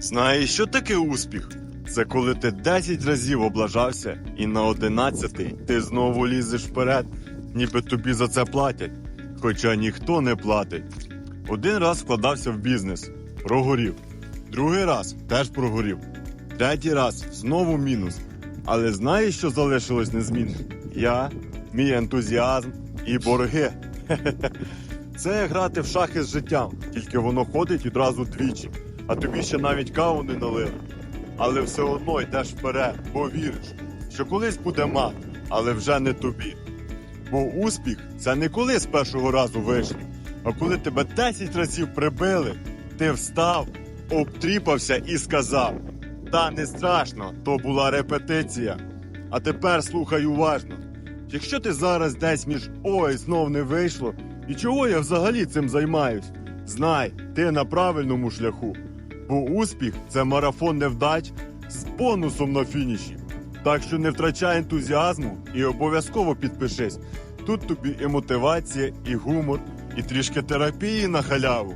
Знаєш, що таке успіх? Це коли ти 10 разів облажався, і на 11 ти знову лізеш вперед, ніби тобі за це платять. Хоча ніхто не платить. Один раз вкладався в бізнес, прогорів. Другий раз теж прогорів. Третій раз знову мінус. Але знаєш, що залишилось незмінним? Я, мій ентузіазм і борги. Це грати в шахи з життям, тільки воно ходить відразу двічі, а тобі ще навіть каву не налили. Але все одно йдеш вперед, бо віриш, що колись буде мат, але вже не тобі. Бо успіх це не коли з першого разу вийшло, а коли тебе 10 разів прибили, ти встав, обтріпався і сказав: Та не страшно, то була репетиція. А тепер слухай уважно. Якщо ти зараз десь між ой, знов не вийшло, і чого я взагалі цим займаюсь, знай, ти на правильному шляху. Бо успіх це марафон невдач з бонусом на фініші. Так що не втрачай ентузіазму і обов'язково підпишись. Тут тобі і мотивація, і гумор, і трішки терапії на халяву.